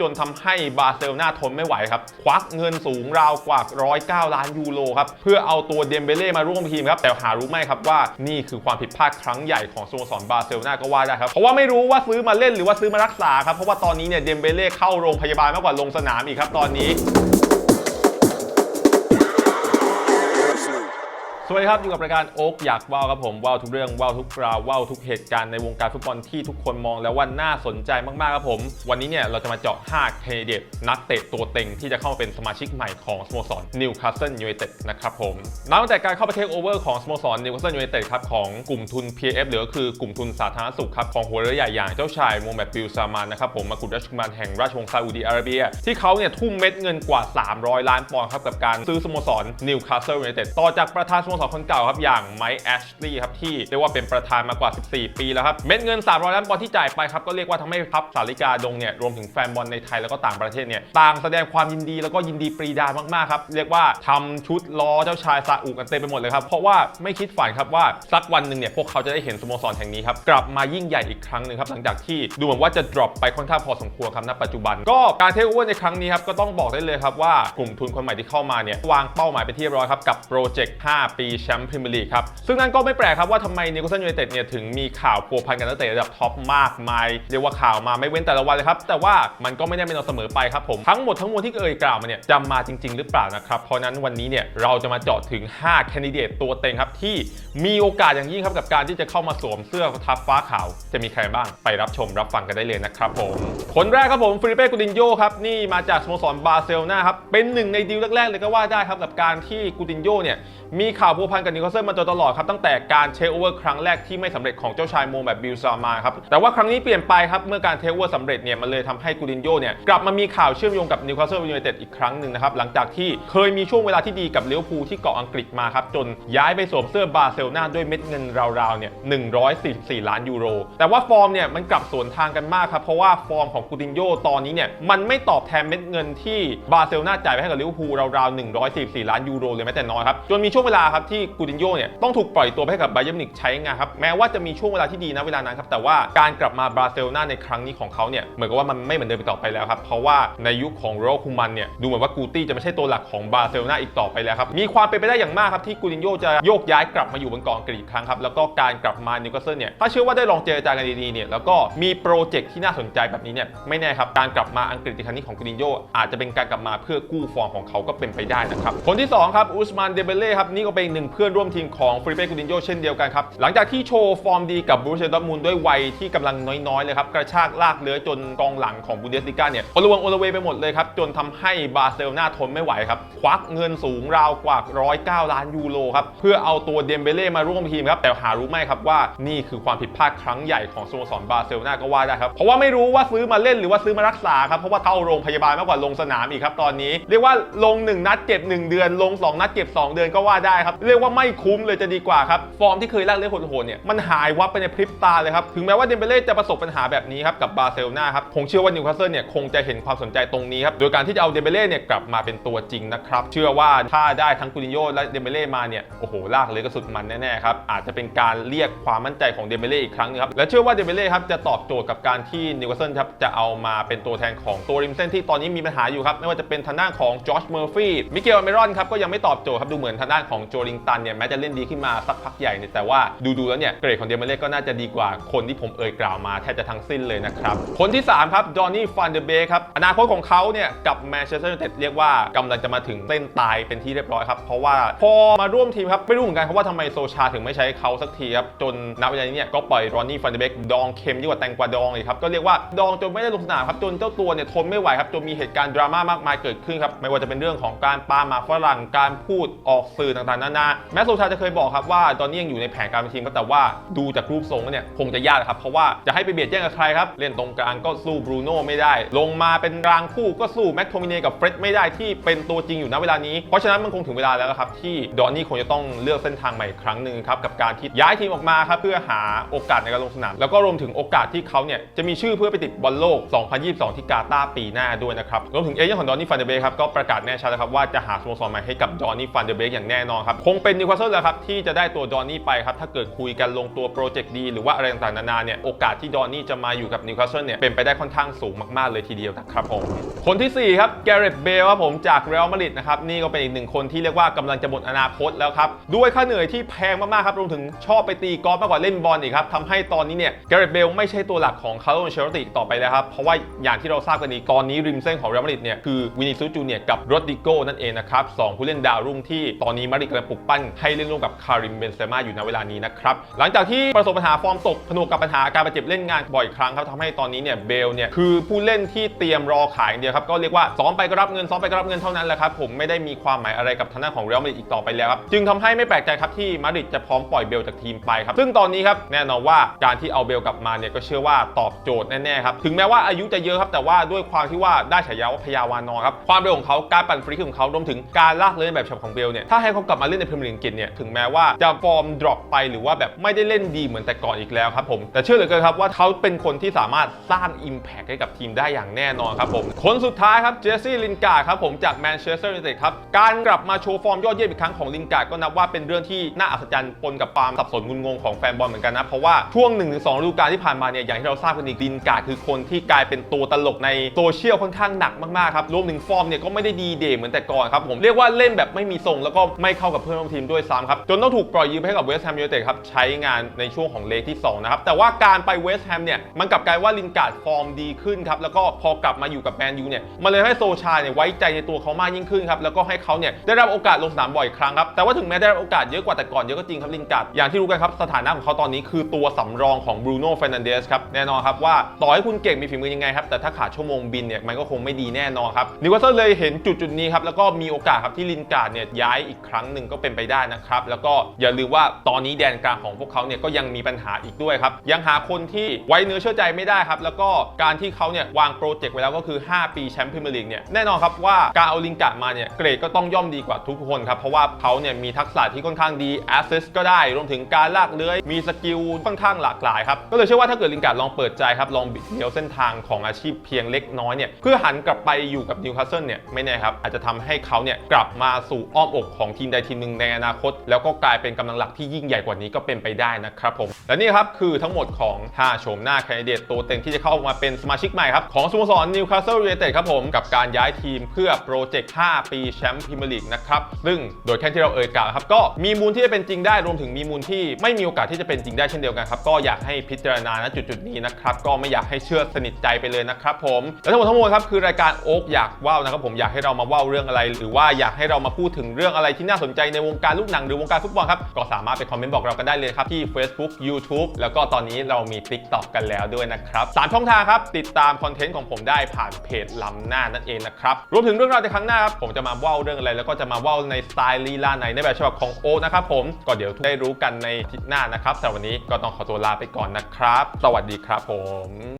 จนทำให้บาร์เซโลนาทนไม่ไหวครับ ควักเงินสูงราวกว่า 109 ล้านยูโรครับ เพื่อเอาตัวเดมเบเล่มาร่วมทีมครับ แต่หารู้ไหมครับว่านี่คือความผิดพลาดครั้งใหญ่ของสโมสรบาร์เซโลนาก็ว่าได้ครับ เพราะว่าไม่รู้ว่าซื้อมาเล่นหรือว่าซื้อมารักษาครับ เพราะว่าตอนนี้เนี่ยเดมเบเล่เข้าโรงพยาบาลมากกว่าลงสนามอีกครับตอนนี้ วัสดีครับอยู่กับรายการโอ๊กอยากว่าวครับผมว่าวทุกเรื่องว่าวทุกราวว่าวทุกเหตุการณ์ในวงการฟุตบอลที่ทุกคนมองแล้วว่าน่าสนใจมากๆครับผม วันนี้เนี่ยเราจะมาเจาะ5เคเดตนักเตะตัวเต็งที่จะเข้ามาเป็นสมาชิกใหม่ของสโมสรนิวคาสเซิลยูไนเต็ดนะครับผมนับตั้งแต่การเข้าไปเทคโอเวอร์ของสโมสรนิวคาสเซิลยูไนเต็ดครับของกลุ่มทุน PF หรือก็คือกลุ่มทุนสาธารณสุขครับของหัวเรือใหญ่อย่างเจ้าชายโมฮัมเหม็ดบิลซามานนะครับผมมากุฎราชกุมารแห่งราชวงศ์ซาอุดีอาระเบีย ที่เขาเนี่ยทุ่มเม็ดเงินกว่า 300 ล้านปอนด์ครับกับการซื้อสโมสรนิวคาสเซิลยูไนเต็ดต่อจากประธานสโมสรคนเก่าครับอย่างไมค์แอชลีย์ครับที่เรียกว่าเป็นประธานมากว่า 14 ปีแล้วครับเม็ดเงิน 300 ล้านปอนด์ที่จ่ายไปครับก็เรียกว่าทำให้พับสาริกาดงเนี่ยรวมถึงแฟนบอลในไทยแล้วก็ต่างประเทศเนี่ยต่างแสดงความยินดีแล้วก็ยินดีปรีดามากๆครับเรียกว่าทำชุดล้อเจ้าชายซาอุกันเต็มไปหมดเลยครับเพราะว่าไม่คิดฝันครับว่าสักวันหนึ่งเนี่ยพวกเขาจะได้เห็นสโมสรแห่งนี้ครับกลับมายิ่งใหญ่อีกครั้งหนึ่งครับหลังจากที่ดูเหมือนว่าจะ drop ไปค่อนข้างพอสมควรครับณปัจจุบัน ก็การเทคโอเวอร์ในครั้งนี้ครับก็ต้องบอกได้เลยครับว่ากลุ่มทุนคนใหม่ที่เข้ามาเนี่ยวางเป้าหมายไปที่เรียบร้อยครับกับโปรเจกต์5ปีแชมป์พรีเมียร์ลีกครับ ซึ่งนั่นก็ไม่แปลกครับว่าทำไมนิโคลสันยูไนเต็ดเนี่ยถึงมีข่าวพัวพันกันนักเตะระดับท็อปมากมาย เรียกว่าข่าวมาไม่เว้นแต่ละวันเลยครับ แต่ว่ามันก็ไม่ได้เป็นเราเสมอไปครับผมทั้งหมดทั้งมวลที่เอ่ยกล่าวมาเนี่ยจะมาจริง ๆ หรือเปล่านะครับเพราะนั้นวันนี้เนี่ยเราจะมาเจาะถึง5แคนดิเดตตัวเต็งครับที่มีโอกาสอย่างยิ่งครับกับการที่จะเข้ามาสวมเสื้อทับฟ้าขาวจะมีใครบ้างไปรับชมรับฟังกันได้เลยนะครับผมคนแรกครับผมฟิลิเป้กูตินโยครับนี่มาจากสโมสรบาร์เซโลนาครับเป็นหนึ่งในดีลแรกๆเลยก็ว่าได้ครับกับการที่กูตินโยเนี่ยมีข่าวาวพัวพันกับนิโคลเซนมาโดยตลอดครับตั้งแต่การเทคโอเวอร์ครั้งแรกที่ไม่สำเร็จของเจ้าชายโมแบบบิลซามาครับแต่ว่าครั้งนี้เปลี่ยนไปครับเมื่อการเทคโอเวอร์สำเร็จเนี่ยมันเลยทำให้กูตินโยเนี่ยกลับมามีข่าวเชื่อมโยงกับนิวคาเซิลยูไนเต็ดอีกครั้งหนึ่งนะครับหลังจากที่เคยมีช่วงเวลาที่ดีกับเลิเวอร์พูที่เกาะอังกฤษมาครับจนย้ายไปสวมเสื้อบาร์เซโลนาด้วยเม็ดเงินราวๆเนี่ย144 ล้านยูโร แต่ว่าฟอร์มเนี่ยมันกลับสวนทางกันมากครับเพราะว่าฟอร์มของกูตินโยตอนนี้เนี่ยมันไม่ตอบแทนเม็ดเงินที่บาร์เซโลนาจ่ายไปให้กับลิเวอร์พูลราวๆ144 ล้านยูโรเลยแม้แต่น้อยครับจนมีช่วงเวลาครับที่กูตินโยเนี่ยต้องถูกปล่อยตัวไปให้กับไบเยร์มิวนิกใช้งานครับแม้ว่าจะมีช่วงเวลาที่ดีนะเวลานั้นครับแต่ว่าการกลับมาบาร์เซโลนาในครั้งนี้ของเขาเนี่ยเหมือนกับว่ามันไม่เหมือนเดิมไปต่อไปแล้วครับเพราะว่าในยุคของโรคุมันเนี่ยดูเหมือนว่ากูตี้จะไม่ใช่ตัวหลักของบาร์เซโลนาอีกต่อไปแล้วครับมีความเป็นไปได้อย่างมากครับที่กูตินโยจะโยกย้ายกลับมาอยู่บนกองกฤษอีกครั้งครับแล้วก็การกลับมานิวคาสเซิลเนี่ยถ้าเชื่อว่าได้ลองเจรจากันดีๆเนี่ยแล้วก็มีโปรเจกต์ที่น่าสนใจแบบนี้เนี่ยไม่แน่ครับการกลับมาอังกฤษในครั้งนี้ของกูตินโยอาจจะเป็นการกลับมาเพื่อกู้ฟอร์มของเขาก็เป็นไปได้นะครับคนที่สองครับอุสมานเดเบเล่ครับนี่ก็เป็นหนึ่งเพื่อนร่วมทีมของฟริเป้กูตินโยเช่นเดียวกันครับ หลังจากที่โชว์ฟอร์มดีกับบรูเซดอมูลด้วยวัยที่กำลังน้อยๆเลยครับ กระชากลากเลื้อยจนกองหลังของบูเดสลิก้าเนี่ยโอลวงโอลเวไปหมดเลยครับ จนทำให้บาร์เซโลนาทนไม่ไหวครับ ควักเงินสูงราวกว่า 109 ล้านยูโรครับเพื่อเอาตัวเดมเบเล่มาร่วมทีมครับแต่หารู้ไหมครับว่านี่คือความผิดพลาดครั้งใหญ่ของสโมสรบาร์เซโลนาก็ว่าได้ครับเพราะว่าไม่รู้ว่าซื้อมาเล่นหรือว่าซื้อมารักษาครับเพราะว่าเข้าโรงพยาบาลมากกว่าลงสนามอีกครับตอนนี้ เรียกว่าลง 1 นัดเจ็บ1 เดือน ลง 2 นัดเจ็บ2 เดือนก็ว่าได้ครับเรียกว่าไม่คุ้มเลยจะดีกว่าครับ ฟอร์มที่เคยแลกเลือดโหดๆเนี่ยมันหายวับไปในพริบตาเลยครับ ถึงแม้ว่าเดมเบเล่จะประสบปัญหาแบบนี้ครับกับบาร์เซโลนาครับผมเชื่อว่านิวคาสเซิลเนี่ยคงจะเห็นความสนใจตรงนี้ครับโดยการที่จะเอาเดมเบเล่เนี่ยกลับมาเป็นตัวจริงนะครับเชื่อว่าถ้าได้ทั้งกูตินโยและเดมเบเล่มาเนี่ยโอ้โหลากเลยก็สุดมันแน่ๆครับอาจจะเป็นการเรียกความมั่นใจของเดมเบเล่อีกครั้งนึงครับและเชื่อว่าเดมเบเล่ครับจะตอบโจทย์กับการที่นิวคาสเซิลครับจะเอามาเป็นตัวแทนของตัวริมเส้นที่ตอนนี้มีปัญหาอยู่ครับไม่ว่าจะเป็นทางด้านของจอชเมอร์ฟี่มิเกลเมรอนครับก็ยังไม่ตอบโจทย์ครับดูเหมือนทางด้านของโจลิงตันเนี่ยแม้จะเล่นดีขึ้นมาสักพักใหญ่เนี่ยแต่ว่าดูๆแล้วเนี่ยเกรดของเดมเบเล่ก็น่าจะดีกว่าคนที่ผมเอ่ยกล่าวมาแทบจะทั้งสิ้นเลยนะครับ คนที่ 3 ครับจอห์นนี่ฟันเดเบครับอนาคตของเขาเนี่ยกับแมนเชสเตอร์ยูไนเต็ดเรียกว่ากำลังจะมาถึงเส้นตายเป็นที่เรียบร้อยครับเพราะว่าพอมาร่วมทีมครับไม่รู้เหมือนกันครับว่าทำไมโซชาถึงไม่ใช้เขาสักทีครับจนณเวลานี้เนี่ยก็ปล่อยรอนนี่ฟันเดเบกดองเค็มยิ่งกว่าแตงกวาดองเลยครับก็เรียกว่าดองจนไม่ได้ลงสนามครับจนเจ้าตัวเนี่ยทนไม่ไหวครับจนมีเหตุการณ์ดราม่ามากมายเกิดขึ้นครับไม่ว่าจะเป็นเรื่องของการปาหมาฝรั่งการพูดออกสื่อต่างๆนานาแม้โซชาจะเคยบอกครับว่าตอนนี้ยังอยู่ในแผนการเป็นทีมก็แต่ว่าดูจากรูปทรงแล้วเนี่ยคงจะยากครับ เพราะว่าจะให้ไปเบียดแย่งกับใครครับ เล่นตรงกลางก็สู้บรูโน่ไม่ได้ ลงมาเป็นกลางคู่ก็สู้แม็กโทมิเนกับเฟร็ดไม่ได้ที่เป็นตัวจริงอยู่ณเวลานี้ เพราะฉะนั้นมันคงถึงเวลาแล้วครับที่ดอนนี่คงจะต้องเลือกเส้นทางใหม่ครั้งหนึ่งครับกับการที่ย้ายทีมออกมาครับเพื่อหาโอกาสในการลงสนามแล้วก็รวมถึงโอกาสที่เขาเนี่ยจะมีชื่อเพื่อไปติดบอลโลก 2022 ที่กาตาร์ปีหน้าด้วยนะครับรวมถึงเอเย่นของดอนนี่ฟันเดเบครับก็ประกาศแน่ชัดแล้วครับว่าจะหาสโมสรใหม่ให้กับดอนนี่ฟันเดเบอย่างแน่นอนครับคงงเป็นนิวคาสเซิลแหละครับที่จะได้ตัวดอนนี่ไปครับถ้าเกิดคุยกันลงตัวโปรเจกต์ดีหรือว่าอะไรต่างๆนานาเนี่ยโอกาสที่ดอนนี่จะมาอยู่กับนิวคาสเซิลเนี่ยเป็นไปได้ค่อนข้างสูงมากๆเลยทีเดียวนะครับผมคนที่สี่ครับแกเรตเบลครับผมจากเรอัลมาดริดนะครับนี่ก็เป็นอีกหนึ่งคนที่เรียกว่ากำลังจะหมดอนาคตแล้วครับด้วยค่าเหนื่อยที่แพงมากๆครับรวมถึงชอบไปตีกอล์ฟมากกว่าเล่นบอลอีกครับทำให้ตอนนี้เนี่ยแกเรตเบลไม่ใช่ตัวหลักของคาร์โลเชลติต่อไปแล้วครับเพราะว่าอย่างที่เราทราบกันดีตอนนี้ริมเส้นของเรอัลมาดริดเนี่ยคือวินิซูจูเนียกับโรดริโกนั่นเองนะครับสองผู้เล่นดาวรุ่งที่ตอนนี้มาดริดกำลังปลุกปั้นให้เล่นร่วมกับคาริมเบนเซม่าอยู่ในเวลานี้นะครับ หลังจากที่ประสบปัญหาฟอร์มตกผนวกกับปัญหาการบาดเจ็บเล่นงานบ่อยครั้งครับทำให้ตอนนี้เนี่ยเบลเนี่ยคือผู้เล่นที่เตรียมรอขายอย่างเดียวครับก็เรียกว่าซ้อมไปก็รับเงินซ้อมไปก็รับเงินเท่านั้นแหละครับผมไม่ได้มีความหมายอะไรกับทางด้านของเรอัลมาดริดอีกต่อไปแล้วครับจึงทำให้ไม่แปลกใจครับที่มาดริดจะพร้อมปล่อยเบลจากทีมไปครับซึ่งตอนนี้ครับแน่นอนว่าการที่เอาเบลกลับมาเนี่ยก็เชื่อว่าตอบโจทย์แน่ๆครับถึงแม้ว่าอายุจะเยอะครับแต่ว่าด้วยความที่ว่าได้ฉายาว่าพยาวานอนครับความเร็วของเขาการปั่นฟรีของเขารวมถึงการลากเล่นแบบฉบับของเบลเนี่ยถ้าให้เขากลับมาเล่นในพรีเมียร์ลีกอังกฤษเนี่ยถึงแม้ว่าจะฟอร์มดรอปไปหรือว่าแบบไม่ได้เล่นดีเหมือนแต่ก่อนอีกแล้วครับผมแต่เชื่อเหลือเกินครับว่าเขาเป็นคนที่สามารถสร้าง Impact ให้กับทีมได้อย่างแน่นอนครับผมคนสุดท้ายครับเจสซี่ลินการ์ดครับผมจากแมนเชสเตอร์ยูไนเต็ดครับการกลับมาโชว์ฟอร์มยอดเยี่ยมอีกครั้งของลินการ์ดก็นับว่าเป็นเรื่องที่น่าอัศจรรย์ปนกับความสับสนงุนงงของแฟนบอลเหมือนกันนะเพราะว่าช่วง1นถึงสฤดูกาลที่ผ่านมาเนี่ยอย่างที่เราทราบกันดีลินการ์ดคือคนที่กลายเป็นตัวตลกในโซเชียลค่อนข้างหนักมากๆครับรวมถึงฟอร์มเนี่ยก็ไม่ได้ดีเดย์เหมือนแต่ก่อนครับผมเรียกว่าเล่นแบบไม่มีทรงแล้วก็ไม่เข้ากับเพื่อนร่วมทีมด้วยซ้ำครับ จนต้องถูกปล่อยยืมให้กับเวสต์แฮมยูไนเต็ดครับ ใช้งานในช่วงของเลกที่สองนะครับ แต่ว่าการไปเวสต์แฮมเนี่ย มันกลับกลายว่าลินการ์ดฟอร์มดีขึ้นครับ แล้วก็พอกลับมาอยู่กับแมนยูเนี่ย มันเลยให้โซชาเนี่ยไว้ใจในตัวเขามากยิ่งขึ้นครับ แล้วก็ให้เขาเนี่ยได้รับโอกาสลงสนามบ่อยครั้งครับ แต่ว่าถึงแม้ได้รับโอกาสเยอะกว่าแต่ก่อนเยอะก็จริงครับลินการ์ดอย่างที่รู้กันครับสถานะของเขาตอนนี้คือตัวสำรองของบรูโน่เฟรนันเดสครับแน่นอนครับว่าต่อให้คุณเก่งมีฝีมือยังไงครับแต่ถ้าขาดชั่วโมงบินเนี่ยมันก็คงไม่ดีแน่นอนครับนิวคาสเซิลเลยเห็นจุดจุดนี้ครับแล้วก็มีโอกาสครับที่ลินการ์ดเนี่ยย้ายอีกครั้งหนึ่งก็เป็นไปได้นะครับ แล้วก็อย่าลืมว่าตอนนี้แดนกลางของพวกเขาเนี่ยก็ยังมีปัญหาอีกด้วยครับยังหาคนที่ไว้เนื้อเชื่อใจไม่ได้ครับแล้วก็การที่เขาเนี่ยวางโปรเจกต์ไว้แล้วก็คือ 5 ปีแชมป์พรีเมียร์ลีกเนี่ยแน่นอนครับว่าการเอาลินการ์ดมาเนี่ยเกรดก็ต้องย่อมดีกว่าทุกคนครับเพราะว่าเขาเนี่ยมีทักษะที่ค่อนข้างดีแอสซิสก็ได้ รวมถึงการลากเลื้อยมีสกิลค่อนข้างหลากหลายครับก็เลยเชื่อว่าถ้าเกิดลินการ์ดลองเปิดใจครับลองบิดเบี้ยวเส้นทางของอาชีพเพียงเล็กน้อยเนี่ยเพื่อหันกลับไปอยู่กับนิวคาสเซิลเนี่ยไม่แน่ครับอาจจะทำให้เขาเนี่ยกลับมาสู่อ้อมอกของทีมใดทีมหนึ่งในอนาคต แล้วก็กลายเป็นกำลังหลักที่ยิ่งใหญ่กว่านี้ก็เป็นไปได้นะครับผมและนี่ครับคือทั้งหมดของ 5 โฉมหน้าแคนดิเดตตัวเต็งที่จะเข้ามาเป็นสมาชิกใหม่ครับของสโมสรนิวคาสเซิลยูไนเต็ดครับผมกับการย้ายทีมเพื่อโปรเจกต์ 5 ปีแชมป์พรีเมียร์ลีกนะครับซึ่งโดยแค่ที่เราเอ่ยกล่าวครับก็มีมูลที่จะเป็นจริงได้รวมถึงมีมูลที่ไม่มีโอกาสที่จะเป็นจริงได้เช่นเดียวกันครับก็อยากให้พิจารณาณจุดจุดๆนี้นะครับก็ไม่อยากให้เชื่อสนิทใจไปเลยนะครับผมและทั้งหมดทั้งมวลครับคือรายการโอ๊กอยากว่าวนะครับผมอยากให้เรามาว่าวเรื่องอะไร หรือว่าอยากให้เรามาพูดถึงเรื่องอะไรที่น่าสนใจในวงการลูกหนังหรือวงการฟุตบอลครับ ก็สามารถไปคอมเมนต์บอกเรากันได้เลยครับ ที่ Facebook YouTube แล้วก็ตอนนี้เรามี TikTok กันแล้วด้วยนะครับสามช่องทางครับ ติดตามคอนเทนต์ของผมได้ผ่านเพจล้ำหน้านั่นเองนะครับรวมถึงเรื่องราวในครั้งหน้าครับผมจะมาว่าวเรื่องอะไร แล้วก็จะมาว่าวในสไตล์ลีลาไหนในแบบฉบับของโอนะครับผมก็เดี๋ยวได้รู้กันในทิตย์หน้านะครับสำหรับวันนี้ก็ต้องขอตัวลาไปก่อนนะครับ สวัสดีครับผม